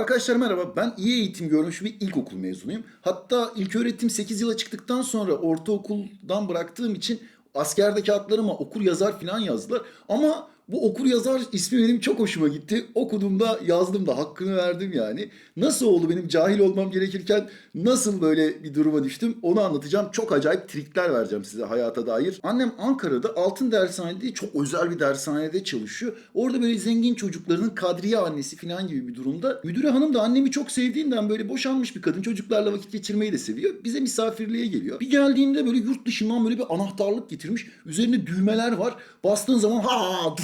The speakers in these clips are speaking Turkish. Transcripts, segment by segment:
Arkadaşlar merhaba. Ben iyi eğitim görmüş bir ilkokul mezunuyum. Hatta ilk öğretim 8 yıla çıktıktan sonra ortaokuldan bıraktığım için askerdeki adlarıma okur yazar falan yazdılar. Ama bu okur yazar ismi benim çok hoşuma gitti. Okuduğumda yazdım da hakkını verdim yani. Nasıl oldu benim cahil olmam gerekirken nasıl böyle bir duruma düştüm onu anlatacağım. Çok acayip trikler vereceğim size hayata dair. Annem Ankara'da Altın Dershanede çok özel bir dershanede çalışıyor. Orada böyle zengin çocuklarının kadriye annesi falan gibi bir durumda. Müdüre hanım da annemi çok sevdiğinden böyle boşanmış bir kadın. Çocuklarla vakit geçirmeyi de seviyor. Bize misafirliğe geliyor. Bir geldiğinde böyle yurt dışından böyle bir anahtarlık getirmiş. Üzerinde düğmeler var. Bastığın zaman ha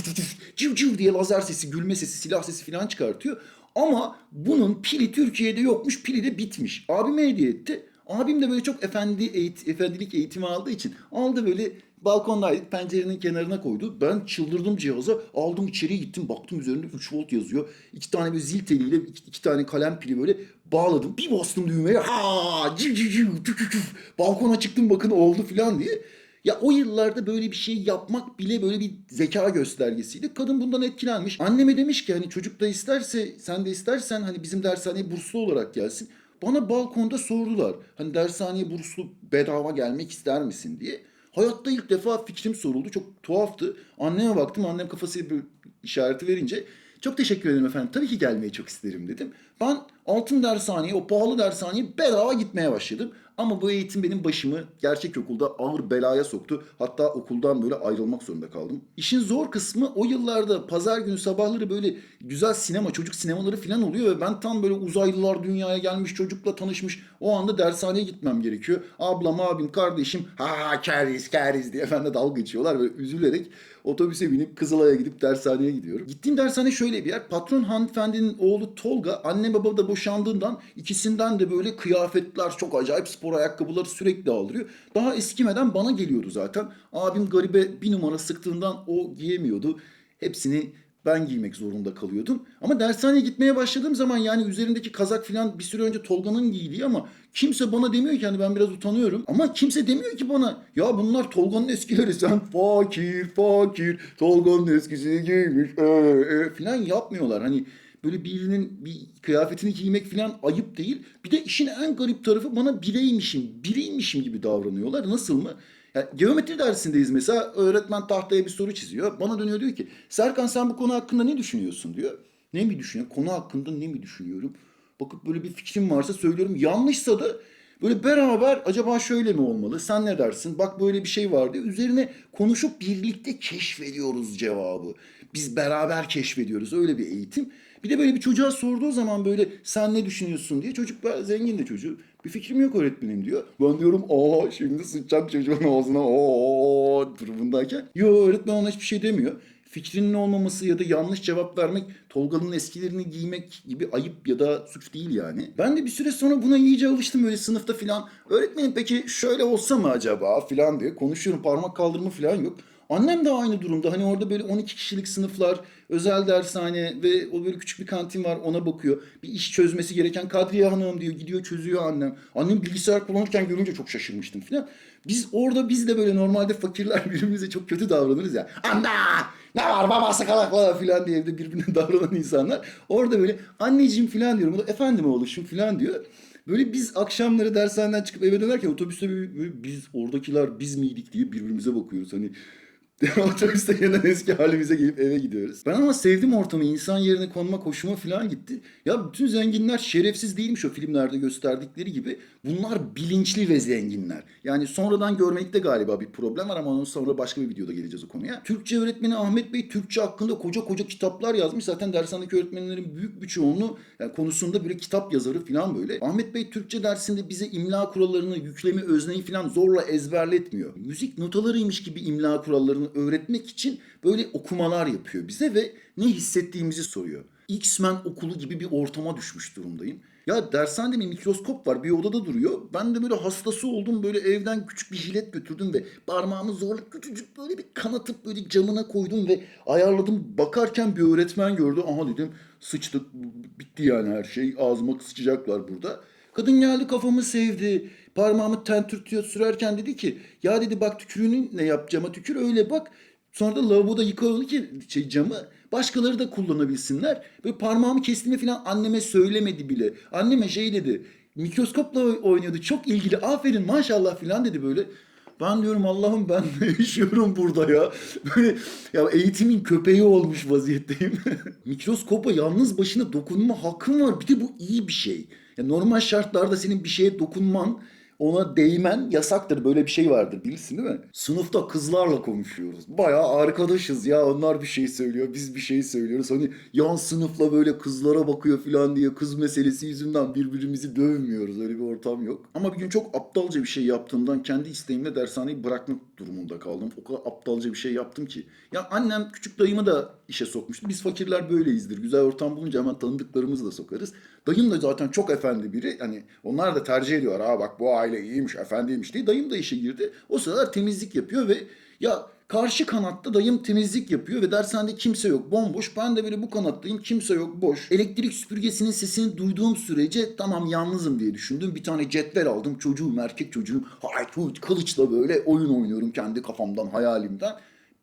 civ civ diye lazer sesi, gülme sesi, silah sesi falan çıkartıyor. Ama bunun pili Türkiye'de yokmuş, pili de bitmiş. Abime hediye etti. Abim de böyle çok efendi eğit efendilik eğitimi aldığı için aldı böyle balkondaydık pencerenin kenarına koydu. Ben çıldırdım cihaza. Aldım içeriye gittim. Baktım üzerinde 3 volt yazıyor. İki tane böyle zil teliyle iki, iki tane kalem pili böyle bağladım. Bir bastım düğmeye. Ha civ civ civ tük tük tük. Balkona çıktım bakın oldu falan diye. Ya o yıllarda böyle bir şey yapmak bile böyle bir zeka göstergesiydi. Kadın bundan etkilenmiş. Anneme demiş ki hani çocuk da isterse sen de istersen hani bizim dershaneye burslu olarak gelsin. Bana balkonda sordular. Hani dershaneye burslu bedava gelmek ister misin diye. Hayatta ilk defa fikrim soruldu. Çok tuhaftı. Anneme baktım. Annem kafasıyla bir işareti verince çok teşekkür ederim efendim. Tabii ki gelmeyi çok isterim dedim. Ben altın dershaneye, o pahalı dershaneye bedava gitmeye başladım. Ama bu eğitim benim başımı gerçek okulda ağır belaya soktu. Hatta okuldan böyle ayrılmak zorunda kaldım. İşin zor kısmı o yıllarda pazar günü sabahları böyle güzel sinema, çocuk sinemaları falan oluyor ve ben tam böyle uzaylılar dünyaya gelmiş çocukla tanışmış. O anda dershaneye gitmem gerekiyor. Ablam, abim, kardeşim ha keriz keriz diye efendim dalga geçiyorlar ve üzülerek otobüse binip Kızılay'a gidip dershaneye gidiyorum. Gittiğim dershane şöyle bir yer. Patron hanımefendinin oğlu Tolga, anne baba da boşandığından ikisinden de böyle kıyafetler çok acayip spor ayakkabıları sürekli aldırıyor. Daha eskimeden bana geliyordu zaten. Abim garibe bir numara sıktığından o giyemiyordu. Hepsini ben giymek zorunda kalıyordum. Ama dershaneye gitmeye başladığım zaman yani üzerindeki kazak falan bir süre önce Tolga'nın giydiği ama kimse bana demiyor ki hani ben biraz utanıyorum. Ama kimse demiyor ki bana ya bunlar Tolga'nın eskileri sen fakir fakir Tolga'nın eskisini giymiş ee, ee, falan yapmıyorlar. Hani böyle birinin bir kıyafetini giymek falan ayıp değil. Bir de işin en garip tarafı bana bireymişim, biriymişim gibi davranıyorlar. Nasıl mı? Ya, geometri dersindeyiz mesela. Öğretmen tahtaya bir soru çiziyor. Bana dönüyor diyor ki Serkan sen bu konu hakkında ne düşünüyorsun diyor. Ne mi düşünüyorum? Konu hakkında ne mi düşünüyorum? Bakıp böyle bir fikrim varsa söylüyorum. Yanlışsa da böyle beraber acaba şöyle mi olmalı? Sen ne dersin? Bak böyle bir şey var diye. Üzerine konuşup birlikte keşfediyoruz cevabı. Biz beraber keşfediyoruz. Öyle bir eğitim. Bir de böyle bir çocuğa sorduğu zaman böyle sen ne düşünüyorsun diye çocuk zengin de çocuğu. Bir fikrim yok öğretmenim diyor. Ben diyorum aa şimdi sıçacağım çocuğun ağzına aa durumundayken. Yo öğretmen ona hiçbir şey demiyor. Fikrinin olmaması ya da yanlış cevap vermek Tolga'nın eskilerini giymek gibi ayıp ya da suç değil yani. Ben de bir süre sonra buna iyice alıştım böyle sınıfta filan. Öğretmenim peki şöyle olsa mı acaba filan diye konuşuyorum parmak kaldırma filan yok. Annem de aynı durumda. Hani orada böyle 12 kişilik sınıflar, özel dershane ve o böyle küçük bir kantin var ona bakıyor. Bir iş çözmesi gereken Kadriye Hanım diyor. Gidiyor çözüyor annem. Annem bilgisayar kullanırken görünce çok şaşırmıştım falan. Biz orada biz de böyle normalde fakirler birbirimize çok kötü davranırız ya. Anne ne var babası kalakla falan diye evde birbirine davranan insanlar. Orada böyle anneciğim falan diyorum. O da efendim oğluşum falan diyor. Böyle biz akşamları dershaneden çıkıp eve dönerken otobüste böyle, böyle biz oradakiler biz miydik diye birbirimize bakıyoruz. Hani Otobüste yeniden eski halimize gelip eve gidiyoruz. Ben ama sevdim ortamı. insan yerine konmak hoşuma falan gitti. Ya bütün zenginler şerefsiz değilmiş o filmlerde gösterdikleri gibi. Bunlar bilinçli ve zenginler. Yani sonradan görmekte galiba bir problem var ama onun sonra başka bir videoda geleceğiz o konuya. Türkçe öğretmeni Ahmet Bey Türkçe hakkında koca koca kitaplar yazmış. Zaten dershanedeki öğretmenlerin büyük bir çoğunluğu yani konusunda böyle kitap yazarı falan böyle. Ahmet Bey Türkçe dersinde bize imla kurallarını, yüklemi, özneyi falan zorla ezberletmiyor. Müzik notalarıymış gibi imla kurallarını öğretmek için böyle okumalar yapıyor bize ve ne hissettiğimizi soruyor. X-Men okulu gibi bir ortama düşmüş durumdayım. Ya dershanede bir mikroskop var bir odada duruyor. Ben de böyle hastası oldum böyle evden küçük bir jilet götürdüm ve parmağımı zorla küçücük böyle bir kanatıp böyle camına koydum ve ayarladım. Bakarken bir öğretmen gördü. Aha dedim sıçtık bitti yani her şey ağzıma sıçacaklar burada. Kadın geldi kafamı sevdi. Parmağımı tentürtüyor sürerken dedi ki ya dedi bak tükürüğünü ne yapacağıma tükür öyle bak. Sonra da lavaboda yıkıyordu ki şey camı başkaları da kullanabilsinler. Böyle parmağımı kestiğimi falan anneme söylemedi bile. Anneme şey dedi. Mikroskopla oy- oynuyordu. Çok ilgili. Aferin maşallah falan dedi böyle. Ben diyorum Allah'ım ben ne yaşıyorum burada ya. Böyle ya eğitimin köpeği olmuş vaziyetteyim. Mikroskopa yalnız başına dokunma hakkın var. Bir de bu iyi bir şey. Ya normal şartlarda senin bir şeye dokunman ona değmen yasaktır. Böyle bir şey vardır bilirsin değil mi? Sınıfta kızlarla konuşuyoruz. Bayağı arkadaşız ya. Onlar bir şey söylüyor. Biz bir şey söylüyoruz. Hani yan sınıfla böyle kızlara bakıyor falan diye kız meselesi yüzünden birbirimizi dövmüyoruz. Öyle bir ortam yok. Ama bir gün çok aptalca bir şey yaptığımdan kendi isteğimle dershaneyi bırakmak durumunda kaldım. O kadar aptalca bir şey yaptım ki. Ya annem küçük dayımı da işe sokmuştu. Biz fakirler böyleyizdir. Güzel ortam bulunca hemen tanıdıklarımızı da sokarız. Dayım da zaten çok efendi biri. Hani onlar da tercih ediyor. Ha bak bu aile iyiymiş, efendiymiş diye. Dayım da işe girdi. O sırada temizlik yapıyor ve ya karşı kanatta dayım temizlik yapıyor ve dershanede kimse yok. Bomboş. Ben de böyle bu kanattayım. Kimse yok. Boş. Elektrik süpürgesinin sesini duyduğum sürece tamam yalnızım diye düşündüm. Bir tane cetvel aldım. Çocuğum, erkek çocuğum. Hay huy, kılıçla böyle oyun oynuyorum kendi kafamdan, hayalimden.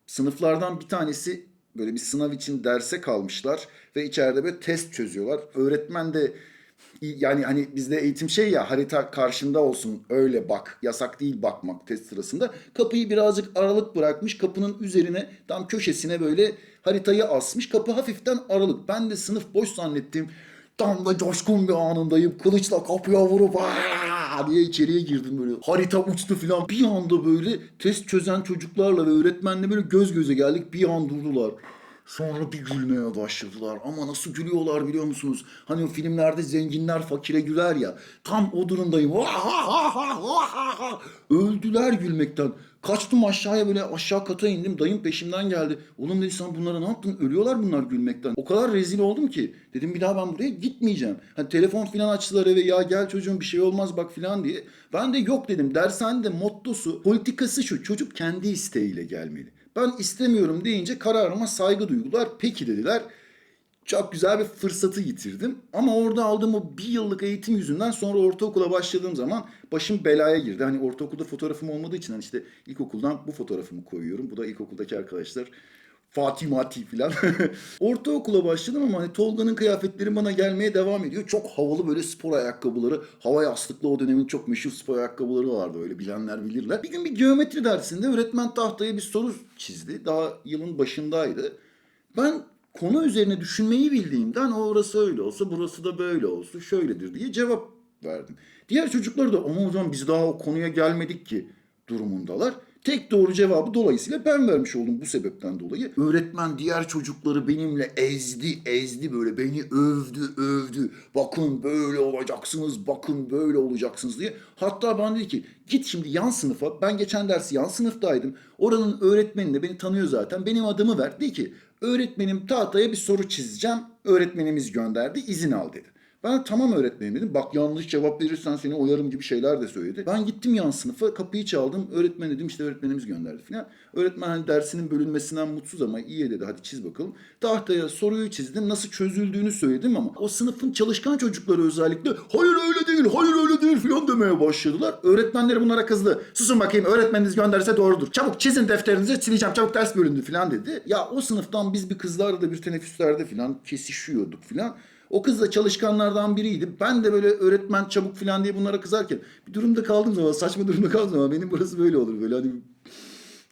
Sınıflardan bir tanesi böyle bir sınav için derse kalmışlar ve içeride böyle test çözüyorlar. Öğretmen de yani hani bizde eğitim şey ya harita karşında olsun öyle bak. Yasak değil bakmak test sırasında. Kapıyı birazcık aralık bırakmış. Kapının üzerine tam köşesine böyle haritayı asmış. Kapı hafiften aralık. Ben de sınıf boş zannettim. Tam da coşkun bir anındayım. Kılıçla kapıya vurup "Aa!" diye içeriye girdim böyle. Harita uçtu falan. Bir anda böyle test çözen çocuklarla ve öğretmenle böyle göz göze geldik. Bir an durdular. Sonra bir gülmeye başladılar. Ama nasıl gülüyorlar biliyor musunuz? Hani o filmlerde zenginler fakire güler ya. Tam o durumdayım. Öldüler gülmekten. Kaçtım aşağıya böyle aşağı kata indim. Dayım peşimden geldi. Oğlum dedi sen bunlara ne yaptın? Ölüyorlar bunlar gülmekten. O kadar rezil oldum ki. Dedim bir daha ben buraya gitmeyeceğim. Hani telefon filan açtılar eve ya gel çocuğum bir şey olmaz bak filan diye. Ben de yok dedim. Dershanede mottosu, politikası şu. Çocuk kendi isteğiyle gelmeli. Ben istemiyorum deyince kararıma saygı duydular. Peki dediler. Çok güzel bir fırsatı yitirdim. Ama orada aldığım o bir yıllık eğitim yüzünden sonra ortaokula başladığım zaman başım belaya girdi. Hani ortaokulda fotoğrafım olmadığı için hani işte ilkokuldan bu fotoğrafımı koyuyorum. Bu da ilkokuldaki arkadaşlar. Fatih Mati filan. Ortaokula başladım ama hani Tolga'nın kıyafetleri bana gelmeye devam ediyor. Çok havalı böyle spor ayakkabıları. Hava yastıklı o dönemin çok meşhur spor ayakkabıları vardı öyle bilenler bilirler. Bir gün bir geometri dersinde öğretmen tahtaya bir soru çizdi. Daha yılın başındaydı. Ben konu üzerine düşünmeyi bildiğimden o orası öyle olsa burası da böyle olsun şöyledir diye cevap verdim. Diğer çocuklar da ama hocam biz daha o konuya gelmedik ki durumundalar. Tek doğru cevabı dolayısıyla ben vermiş oldum bu sebepten dolayı. Öğretmen diğer çocukları benimle ezdi, ezdi böyle beni övdü, övdü. Bakın böyle olacaksınız, bakın böyle olacaksınız diye. Hatta bana dedi ki git şimdi yan sınıfa. Ben geçen dersi yan sınıftaydım. Oranın öğretmeni de beni tanıyor zaten. Benim adımı ver. Dedi ki öğretmenim tahtaya bir soru çizeceğim. Öğretmenimiz gönderdi, izin al dedi. Ben tamam öğretmenim dedim. Bak yanlış cevap verirsen seni oyarım gibi şeyler de söyledi. Ben gittim yan sınıfa kapıyı çaldım. Öğretmen dedim işte öğretmenimiz gönderdi falan. Öğretmen hani dersinin bölünmesinden mutsuz ama iyi dedi hadi çiz bakalım. Tahtaya soruyu çizdim. Nasıl çözüldüğünü söyledim ama o sınıfın çalışkan çocukları özellikle hayır öyle değil, hayır öyle değil falan demeye başladılar. Öğretmenleri bunlara kızdı. Susun bakayım öğretmeniniz gönderse doğrudur. Çabuk çizin defterinizi sileceğim çabuk ders bölündü falan dedi. Ya o sınıftan biz bir kızlarla da bir teneffüslerde falan kesişiyorduk falan. O kız da çalışkanlardan biriydi. Ben de böyle öğretmen çabuk falan diye bunlara kızarken bir durumda kaldığım zaman saçma durumda kaldığım zaman benim burası böyle olur. Böyle hani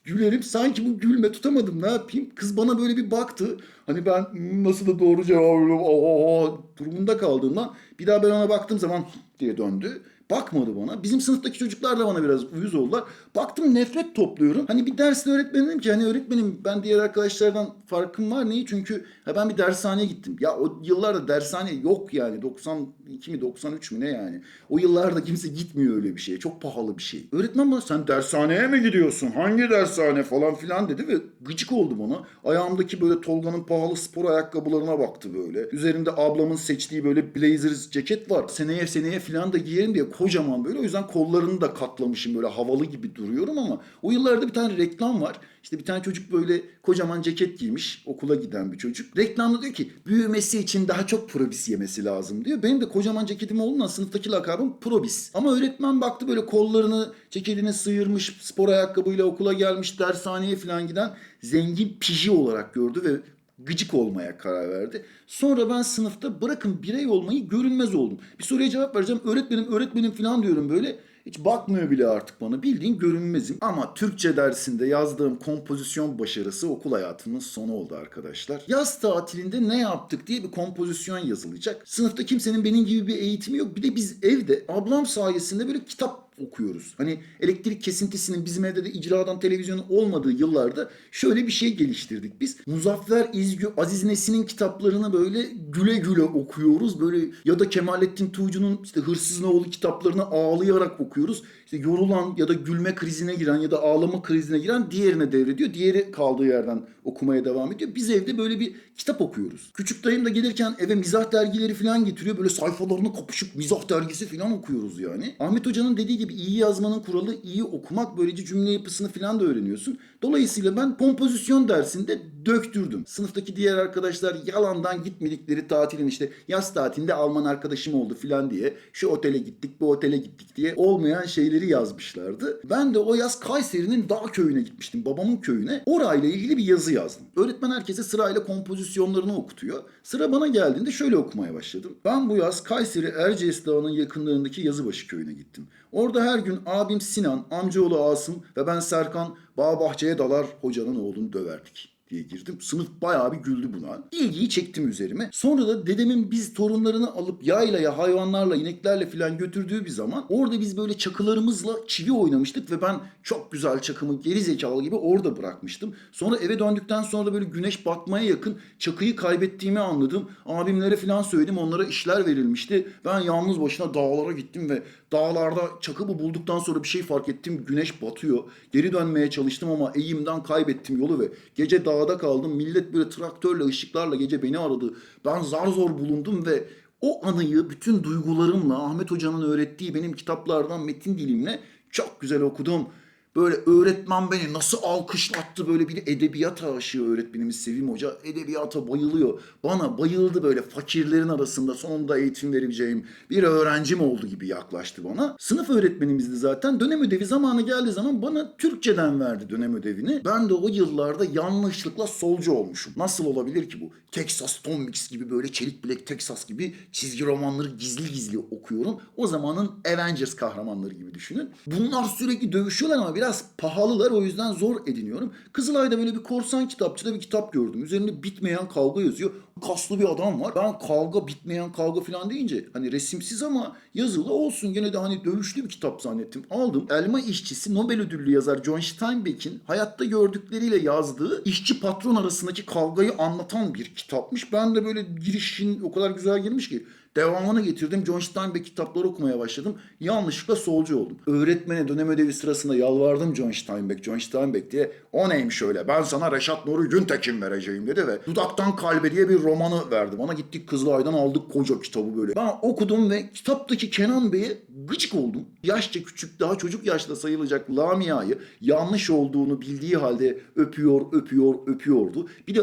gülerim sanki bu gülme tutamadım. Ne yapayım? Kız bana böyle bir baktı. Hani ben "Hmm, nasıl da doğru cevap durumunda kaldığımdan bir daha ben ona baktığım zaman diye döndü bakmadı bana. Bizim sınıftaki çocuklar da bana biraz uyuz oldular. Baktım nefret topluyorum. Hani bir derste öğretmenim dedim ki hani öğretmenim ben diğer arkadaşlardan farkım var. Neyi çünkü ha ben bir dershaneye gittim. Ya o yıllarda dershane yok yani. 92 mi 93 mü ne yani? O yıllarda kimse gitmiyor öyle bir şeye. Çok pahalı bir şey. Öğretmen bana sen dershaneye mi gidiyorsun? Hangi dershane? falan filan dedi ve gıcık oldu bana. Ayağımdaki böyle Tolga'nın pahalı spor ayakkabılarına baktı böyle. Üzerinde ablamın seçtiği böyle blazers ceket var. Seneye seneye filan da giyerim diye kocaman böyle. O yüzden kollarını da katlamışım böyle havalı gibi duruyorum ama o yıllarda bir tane reklam var. İşte bir tane çocuk böyle kocaman ceket giymiş okula giden bir çocuk. Reklamda diyor ki büyümesi için daha çok probis yemesi lazım diyor. Benim de kocaman ceketim olduğundan sınıftaki lakabım probis. Ama öğretmen baktı böyle kollarını ceketini sıyırmış spor ayakkabıyla okula gelmiş dershaneye falan giden zengin piji olarak gördü ve gıcık olmaya karar verdi. Sonra ben sınıfta bırakın birey olmayı görünmez oldum. Bir soruya cevap vereceğim. Öğretmenim öğretmenim falan diyorum böyle. Hiç bakmıyor bile artık bana. Bildiğin görünmezim. Ama Türkçe dersinde yazdığım kompozisyon başarısı okul hayatımın sonu oldu arkadaşlar. Yaz tatilinde ne yaptık diye bir kompozisyon yazılacak. Sınıfta kimsenin benim gibi bir eğitimi yok. Bir de biz evde ablam sayesinde böyle kitap okuyoruz. Hani elektrik kesintisinin bizim evde de icradan televizyonun olmadığı yıllarda şöyle bir şey geliştirdik biz. Muzaffer İzgü, Aziz Nesin'in kitaplarını böyle güle güle okuyoruz. Böyle ya da Kemalettin Tuğcu'nun işte Hırsızın Oğlu kitaplarını ağlayarak okuyoruz. İşte yorulan ya da gülme krizine giren ya da ağlama krizine giren diğerine devrediyor. Diğeri kaldığı yerden okumaya devam ediyor. Biz evde böyle bir kitap okuyoruz. Küçük dayım da gelirken eve mizah dergileri falan getiriyor. Böyle sayfalarını kapışıp mizah dergisi falan okuyoruz yani. Ahmet Hoca'nın dediği gibi iyi yazmanın kuralı iyi okumak. Böylece cümle yapısını falan da öğreniyorsun. Dolayısıyla ben kompozisyon dersinde döktürdüm. Sınıftaki diğer arkadaşlar yalandan gitmedikleri tatilin işte yaz tatilinde Alman arkadaşım oldu falan diye şu otele gittik bu otele gittik diye olmayan şeyleri yazmışlardı. Ben de o yaz Kayseri'nin dağ köyüne gitmiştim babamın köyüne. Orayla ilgili bir yazı yazdım. Öğretmen herkese sırayla kompozisyonlarını okutuyor. Sıra bana geldiğinde şöyle okumaya başladım. Ben bu yaz Kayseri Erciyes Dağı'nın yakınlarındaki Yazıbaşı köyüne gittim. Orada her gün abim Sinan, amcaoğlu Asım ve ben Serkan bağ bahçeye dalar hocanın oğlunu döverdik diye girdim. Sınıf bayağı bir güldü buna. İlgiyi çektim üzerime. Sonra da dedemin biz torunlarını alıp yaylaya, hayvanlarla, ineklerle falan götürdüğü bir zaman orada biz böyle çakılarımızla çivi oynamıştık ve ben çok güzel çakımı geri zekalı gibi orada bırakmıştım. Sonra eve döndükten sonra da böyle güneş batmaya yakın çakıyı kaybettiğimi anladım. Abimlere falan söyledim. Onlara işler verilmişti. Ben yalnız başına dağlara gittim ve dağlarda çakımı bulduktan sonra bir şey fark ettim. Güneş batıyor. Geri dönmeye çalıştım ama eğimden kaybettim yolu ve gece dağda kaldım. Millet böyle traktörle, ışıklarla gece beni aradı. Ben zar zor bulundum ve o anıyı bütün duygularımla Ahmet Hoca'nın öğrettiği benim kitaplardan metin dilimle çok güzel okudum. Böyle öğretmen beni nasıl alkışlattı böyle bir edebiyat aşığı öğretmenimiz Sevim Hoca. Edebiyata bayılıyor. Bana bayıldı böyle fakirlerin arasında sonunda eğitim verebileceğim bir öğrencim oldu gibi yaklaştı bana. Sınıf öğretmenimizdi zaten. Dönem ödevi zamanı geldiği zaman bana Türkçeden verdi dönem ödevini. Ben de o yıllarda yanlışlıkla solcu olmuşum. Nasıl olabilir ki bu? Texas Tom Mix gibi böyle çelik bilek Texas gibi çizgi romanları gizli gizli okuyorum. O zamanın Avengers kahramanları gibi düşünün. Bunlar sürekli dövüşüyorlar ama biraz pahalılar o yüzden zor ediniyorum. Kızılay'da böyle bir korsan kitapçıda bir kitap gördüm. Üzerinde bitmeyen kavga yazıyor. Kaslı bir adam var. Ben kavga bitmeyen kavga falan deyince hani resimsiz ama yazılı olsun gene de hani dövüşlü bir kitap zannettim. Aldım. Elma işçisi Nobel ödüllü yazar John Steinbeck'in hayatta gördükleriyle yazdığı işçi patron arasındaki kavgayı anlatan bir kitapmış. Ben de böyle girişin o kadar güzel girmiş ki Devamını getirdim. John Steinbeck kitapları okumaya başladım. Yanlışlıkla solcu oldum. Öğretmene dönem ödevi sırasında yalvardım John Steinbeck, John Steinbeck diye. O neymiş öyle? Ben sana Reşat Nuri Güntekin vereceğim dedi ve Dudaktan Kalbe diye bir romanı verdi. Bana gittik Kızılay'dan aldık koca kitabı böyle. Ben okudum ve kitaptaki Kenan Bey'e gıcık oldum. Yaşça küçük, daha çocuk yaşta sayılacak Lamia'yı yanlış olduğunu bildiği halde öpüyor, öpüyor, öpüyordu. Bir de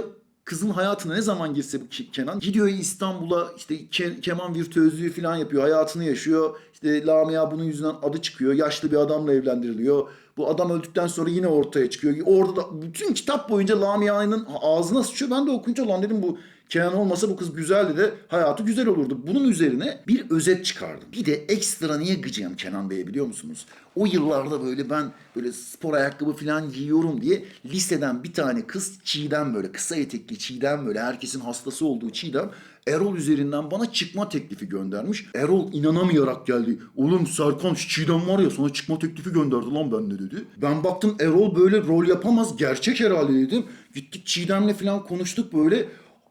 kızın hayatına ne zaman girse Kenan gidiyor İstanbul'a işte ke- keman virtüözlüğü falan yapıyor. Hayatını yaşıyor. İşte Lamia bunun yüzünden adı çıkıyor. Yaşlı bir adamla evlendiriliyor. Bu adam öldükten sonra yine ortaya çıkıyor. Orada da bütün kitap boyunca Lamia'nın ağzına sıçıyor. Ben de okuyunca lan dedim bu Kenan olmasa bu kız güzeldi de hayatı güzel olurdu. Bunun üzerine bir özet çıkardım. Bir de ekstra niye gıcığım Kenan Bey'e biliyor musunuz? O yıllarda böyle ben böyle spor ayakkabı falan giyiyorum diye liseden bir tane kız Çiğdem böyle kısa etekli Çiğdem böyle herkesin hastası olduğu Çiğdem Erol üzerinden bana çıkma teklifi göndermiş. Erol inanamayarak geldi. Oğlum Serkan Çiğdem var ya sana çıkma teklifi gönderdi lan ben de dedi. Ben baktım Erol böyle rol yapamaz gerçek herhalde dedim. Gittik Çiğdem'le falan konuştuk böyle.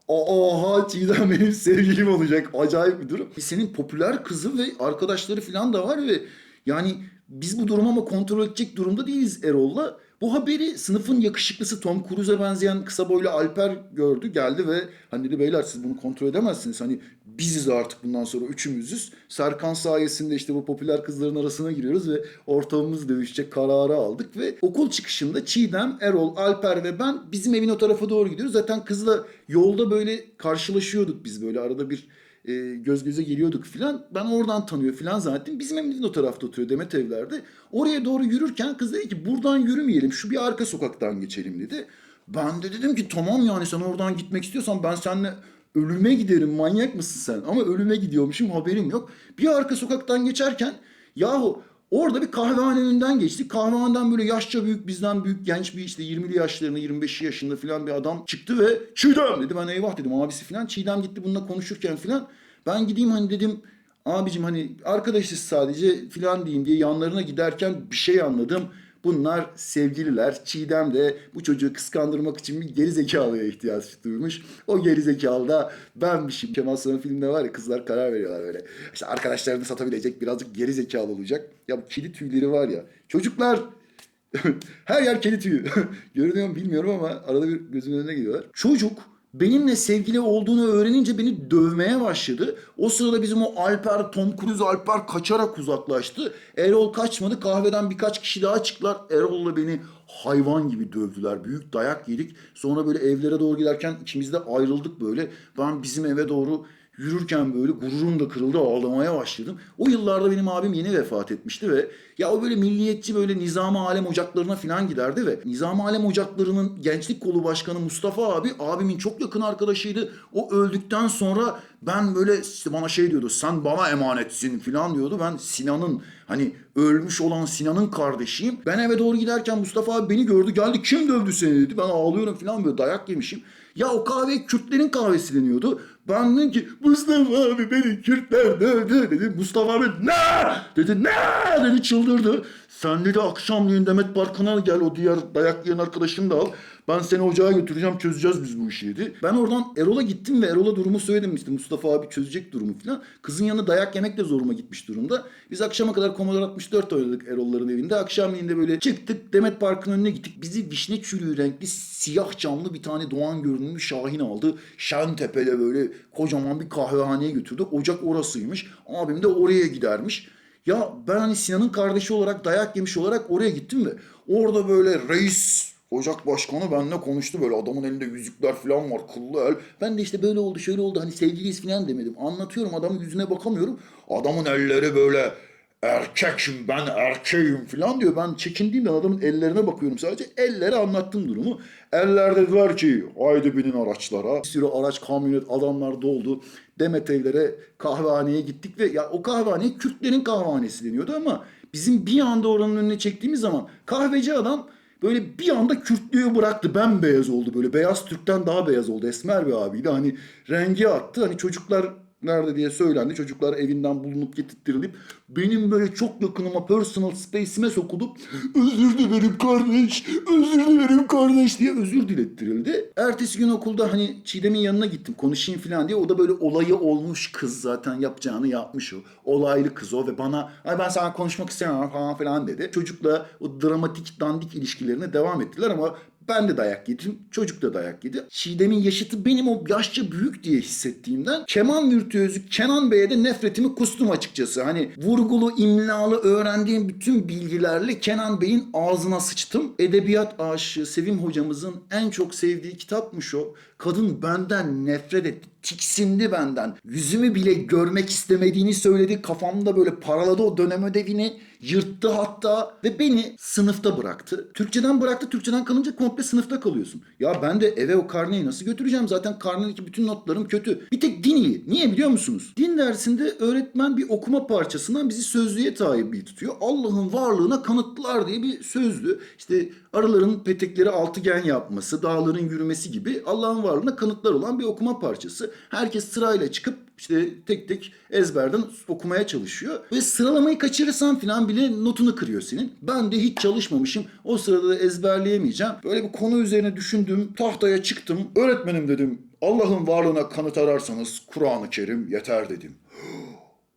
Oha Çiğdem benim sevgilim olacak. Acayip bir durum. Senin popüler kızı ve arkadaşları falan da var ve yani biz bu durumu ama kontrol edecek durumda değiliz Erol'la. Bu haberi sınıfın yakışıklısı Tom Cruise'a benzeyen kısa boylu Alper gördü geldi ve hani dedi beyler siz bunu kontrol edemezsiniz. Hani biziz artık bundan sonra üçümüzüz. Serkan sayesinde işte bu popüler kızların arasına giriyoruz ve ortamımız dövüşecek kararı aldık ve okul çıkışında Çiğdem, Erol, Alper ve ben bizim evin o tarafa doğru gidiyoruz. Zaten kızla yolda böyle karşılaşıyorduk biz böyle arada bir e, göz göze geliyorduk filan. Ben oradan tanıyor filan zannettim. Bizim evimizin o tarafta oturuyor Demet evlerde. Oraya doğru yürürken kız dedi ki buradan yürümeyelim şu bir arka sokaktan geçelim dedi. Ben de dedim ki tamam yani sen oradan gitmek istiyorsan ben seninle ölüme giderim manyak mısın sen? Ama ölüme gidiyormuşum haberim yok. Bir arka sokaktan geçerken yahu Orada bir kahvehane önünden geçtik. Kahvehaneden böyle yaşça büyük, bizden büyük genç bir işte 20'li yaşlarında, 25 yaşında falan bir adam çıktı ve Çiğdem dedi. Ben eyvah dedim abisi falan. Çiğdem gitti bununla konuşurken falan. Ben gideyim hani dedim abicim hani arkadaşız sadece filan diyeyim diye yanlarına giderken bir şey anladım. Bunlar sevgililer. Çiğdem de bu çocuğu kıskandırmak için bir geri zekalıya ihtiyaç duymuş. O geri zekalı da benmişim. Kemal Sunal filminde var ya kızlar karar veriyorlar böyle. İşte arkadaşlarını satabilecek birazcık geri zekalı olacak. Ya bu kedi tüyleri var ya. Çocuklar her yer kedi tüyü. Görünüyor mu bilmiyorum ama arada bir gözümün önüne geliyorlar. Çocuk benimle sevgili olduğunu öğrenince beni dövmeye başladı. O sırada bizim o Alper, Tom Cruise Alper kaçarak uzaklaştı. Erol kaçmadı. Kahveden birkaç kişi daha çıktılar. Erol'la beni hayvan gibi dövdüler. Büyük dayak yedik. Sonra böyle evlere doğru giderken ikimiz de ayrıldık böyle. Ben bizim eve doğru yürürken böyle gururum da kırıldı ağlamaya başladım. O yıllarda benim abim yeni vefat etmişti ve ya o böyle milliyetçi böyle Nizam-ı Alem ocaklarına falan giderdi ve Nizam-ı Alem ocaklarının gençlik kolu başkanı Mustafa abi abimin çok yakın arkadaşıydı. O öldükten sonra ben böyle işte bana şey diyordu sen bana emanetsin falan diyordu. Ben Sinan'ın hani ölmüş olan Sinan'ın kardeşiyim. Ben eve doğru giderken Mustafa abi beni gördü geldi kim dövdü seni dedi. Ben ağlıyorum falan böyle dayak yemişim. Ya o kahve Kürtlerin kahvesi deniyordu. Ben dedim ki Mustafa abi beni Kürtler dövdü dedi. Mustafa abi ne? Dedi ne? Dedi çıldırdı. Sen dedi akşamleyin Demet Parkı'na gel o diğer dayak yiyen arkadaşını da al. Ben seni ocağa götüreceğim çözeceğiz biz bu işi dedi. Ben oradan Erol'a gittim ve Erol'a durumu söyledim işte Mustafa abi çözecek durumu falan. Kızın yanına dayak yemek de zoruma gitmiş durumda. Biz akşama kadar Commodore 64 oynadık Erol'ların evinde. Akşamleyin de böyle çıktık Demet Parkı'nın önüne gittik. Bizi vişne çürüğü renkli siyah camlı bir tane Doğan görünümlü Şahin aldı. Şentepe'de böyle kocaman bir kahvehaneye götürdü. Ocak orasıymış. Abim de oraya gidermiş. Ya ben hani Sinan'ın kardeşi olarak dayak yemiş olarak oraya gittim ve orada böyle reis Ocak başkanı benimle konuştu böyle adamın elinde yüzükler falan var kıllı el. Ben de işte böyle oldu şöyle oldu hani sevgiliyiz falan demedim. Anlatıyorum adamın yüzüne bakamıyorum. Adamın elleri böyle erkekim ben erkeğim falan diyor. Ben çekindiğimden adamın ellerine bakıyorum sadece. Ellere anlattım durumu. Eller dediler ki haydi binin araçlara. Bir sürü araç kamyonet adamlar doldu. Demet evlere kahvehaneye gittik ve ya o kahvehane Kürtlerin kahvehanesi deniyordu ama bizim bir anda oranın önüne çektiğimiz zaman kahveci adam böyle bir anda Kürtlüğü bıraktı. Bembeyaz oldu böyle. Beyaz Türk'ten daha beyaz oldu. Esmer bir abiydi. Hani rengi attı. Hani çocuklar nerede diye söylendi. Çocuklar evinden bulunup getirtirilip benim böyle çok yakınıma personal space'ime sokulup özür dilerim kardeş, özür dilerim kardeş diye özür dilettirildi. Ertesi gün okulda hani Çiğdem'in yanına gittim konuşayım falan diye. O da böyle olayı olmuş kız zaten yapacağını yapmış o. Olaylı kız o ve bana ay ben sana konuşmak istemem falan filan dedi. Çocukla o dramatik dandik ilişkilerine devam ettiler ama ben de dayak yedim. Çocuk da dayak yedi. Çiğdem'in yaşıtı benim o yaşça büyük diye hissettiğimden keman virtüözü Kenan Bey'e de nefretimi kustum açıkçası. Hani vurgulu, imlalı öğrendiğim bütün bilgilerle Kenan Bey'in ağzına sıçtım. Edebiyat aşığı Sevim hocamızın en çok sevdiği kitapmış o. Kadın benden nefret etti. Tiksindi benden. Yüzümü bile görmek istemediğini söyledi. Kafamda böyle paraladı o dönem ödevini. Yırttı hatta ve beni sınıfta bıraktı. Türkçeden bıraktı. Türkçeden kalınca komple sınıfta kalıyorsun. Ya ben de eve o karneyi nasıl götüreceğim? Zaten karnedeki bütün notlarım kötü. Bir tek din iyi. Niye biliyor musunuz? Din dersinde öğretmen bir okuma parçasından bizi sözlüğe tabi tutuyor. Allah'ın varlığına kanıtlar diye bir sözlü. İşte arıların petekleri altıgen yapması, dağların yürümesi gibi Allah'ın varlığına kanıtlar olan bir okuma parçası. Herkes sırayla çıkıp işte tek tek ezberden okumaya çalışıyor. Ve sıralamayı kaçırırsan falan bile notunu kırıyor senin. Ben de hiç çalışmamışım. O sırada da ezberleyemeyeceğim. Böyle bir konu üzerine düşündüm. Tahtaya çıktım. Öğretmenim dedim. Allah'ın varlığına kanıt ararsanız Kur'an-ı Kerim yeter dedim.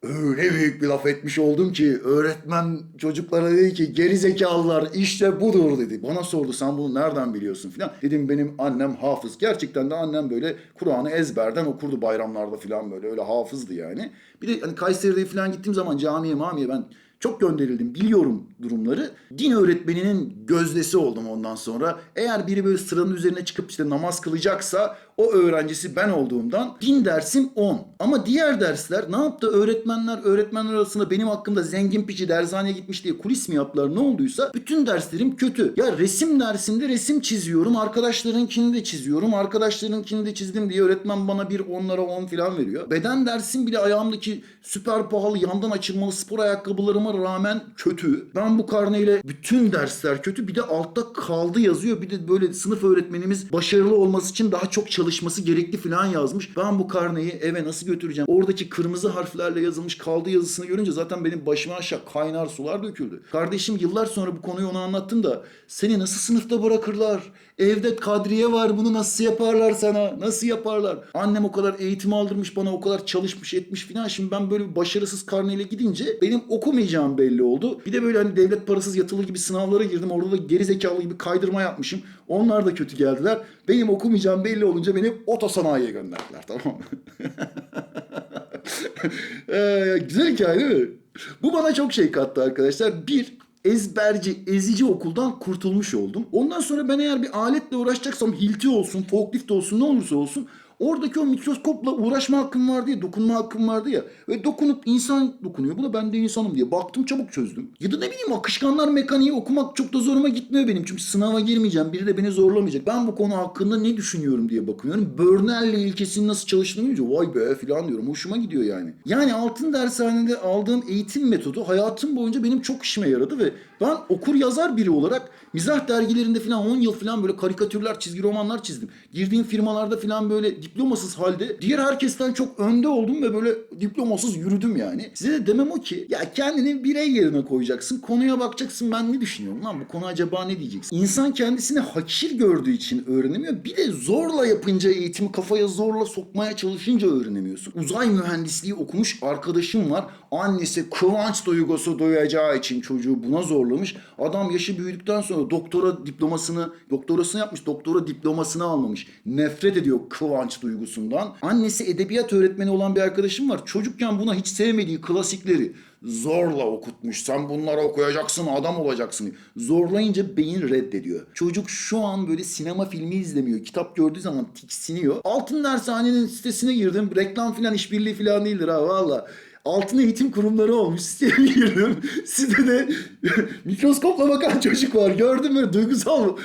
Öyle büyük bir laf etmiş oldum ki öğretmen çocuklara dedi ki geri zekalılar işte budur dedi. Bana sordu sen bunu nereden biliyorsun filan. Dedim benim annem hafız. Gerçekten de annem böyle Kur'an'ı ezberden okurdu bayramlarda filan böyle öyle hafızdı yani. Bir de hani Kayseri'de filan gittiğim zaman camiye mamiye ben çok gönderildim. Biliyorum durumları. Din öğretmeninin gözdesi oldum ondan sonra. Eğer biri böyle sıranın üzerine çıkıp işte namaz kılacaksa o öğrencisi ben olduğumdan din dersim 10. Ama diğer dersler ne yaptı? Öğretmenler öğretmenler arasında benim hakkımda zengin piçi dershaneye gitmiş diye kulis mi yaptılar ne olduysa bütün derslerim kötü. Ya resim dersinde resim çiziyorum. Arkadaşlarınkini de çiziyorum. Arkadaşlarınkini de çizdim diye öğretmen bana bir onlara 10 falan veriyor. Beden dersim bile ayağımdaki süper pahalı yandan açılmalı spor ayakkabılarıma rağmen kötü. Ben bu karneyle bütün dersler kötü. Bir de altta kaldı yazıyor. Bir de böyle sınıf öğretmenimiz başarılı olması için daha çok çalışması gerekli falan yazmış. Ben bu karneyi eve nasıl götüreceğim? Oradaki kırmızı harflerle yazılmış kaldı yazısını görünce zaten benim başıma aşağı kaynar sular döküldü. Kardeşim yıllar sonra bu konuyu ona anlattım da seni nasıl sınıfta bırakırlar? Evde kadriye var bunu nasıl yaparlar sana? Nasıl yaparlar? Annem o kadar eğitim aldırmış bana o kadar çalışmış etmiş filan. Şimdi ben böyle bir başarısız karneyle gidince benim okumayacağım belli oldu. Bir de böyle hani devlet parasız yatılı gibi sınavlara girdim. Orada da geri zekalı gibi kaydırma yapmışım. Onlar da kötü geldiler. Benim okumayacağım belli olunca beni otosanayiye gönderdiler tamam mı? Ee, güzel hikaye değil mi? Bu bana çok şey kattı arkadaşlar. Bir, ezberci, ezici okuldan kurtulmuş oldum. Ondan sonra ben eğer bir aletle uğraşacaksam hilti olsun, forklift olsun ne olursa olsun oradaki o mikroskopla uğraşma hakkım vardı ya, dokunma hakkım vardı ya. Ve dokunup insan dokunuyor. Bu da ben de insanım diye baktım çabuk çözdüm. Ya da ne bileyim akışkanlar mekaniği okumak çok da zoruma gitmiyor benim. Çünkü sınava girmeyeceğim. Biri de beni zorlamayacak. Ben bu konu hakkında ne düşünüyorum diye bakıyorum. Börner'le ilkesinin nasıl çalıştığını görünce vay be falan diyorum. Hoşuma gidiyor yani. Yani altın dershanede aldığım eğitim metodu hayatım boyunca benim çok işime yaradı ve ben okur yazar biri olarak mizah dergilerinde falan 10 yıl falan böyle karikatürler, çizgi romanlar çizdim. Girdiğim firmalarda falan böyle diplomasız halde diğer herkesten çok önde oldum ve böyle diplomasız yürüdüm yani. Size de demem o ki ya kendini birey yerine koyacaksın. Konuya bakacaksın ben ne düşünüyorum lan bu konu acaba ne diyeceksin. İnsan kendisini hakir gördüğü için öğrenemiyor. Bir de zorla yapınca eğitimi kafaya zorla sokmaya çalışınca öğrenemiyorsun. Uzay mühendisliği okumuş arkadaşım var. Annesi kıvanç duygusu duyacağı için çocuğu buna zorlamış. Adam yaşı büyüdükten sonra doktora diplomasını, doktorasını yapmış, doktora diplomasını almamış. Nefret ediyor kıvanç duygusundan. Annesi edebiyat öğretmeni olan bir arkadaşım var. Çocukken buna hiç sevmediği klasikleri zorla okutmuş. Sen bunları okuyacaksın, adam olacaksın. Zorlayınca beyin reddediyor. Çocuk şu an böyle sinema filmi izlemiyor. Kitap gördüğü zaman tiksiniyor. Altın Dershane'nin sitesine girdim. Reklam filan işbirliği filan değildir ha valla. Altın eğitim kurumları olmuş. Siteye girdim. Sitede mikroskopla bakan çocuk var. Gördüm mü? Duygusal?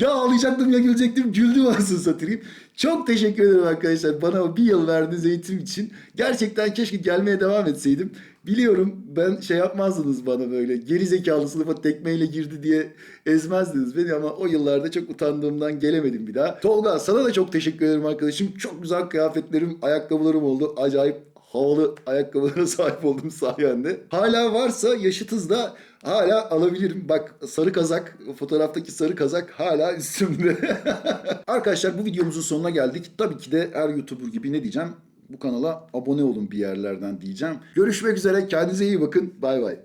Ya ağlayacaktım ya gülecektim. Güldüm aslında satayım. Çok teşekkür ederim arkadaşlar. Bana bir yıl verdiğiniz eğitim için. Gerçekten keşke gelmeye devam etseydim. Biliyorum ben şey yapmazdınız bana böyle geri zekalı sınıfa tekmeyle girdi diye ezmezdiniz beni ama o yıllarda çok utandığımdan gelemedim bir daha. Tolga sana da çok teşekkür ederim arkadaşım. Çok güzel kıyafetlerim, ayakkabılarım oldu. Acayip havalı ayakkabılara sahip oldum sayende. Hala varsa yaşıtızda hala alabilirim. Bak sarı kazak, fotoğraftaki sarı kazak hala üstümde. Arkadaşlar bu videomuzun sonuna geldik. Tabii ki de her YouTuber gibi ne diyeceğim? Bu kanala abone olun bir yerlerden diyeceğim. Görüşmek üzere. Kendinize iyi bakın. Bay bay.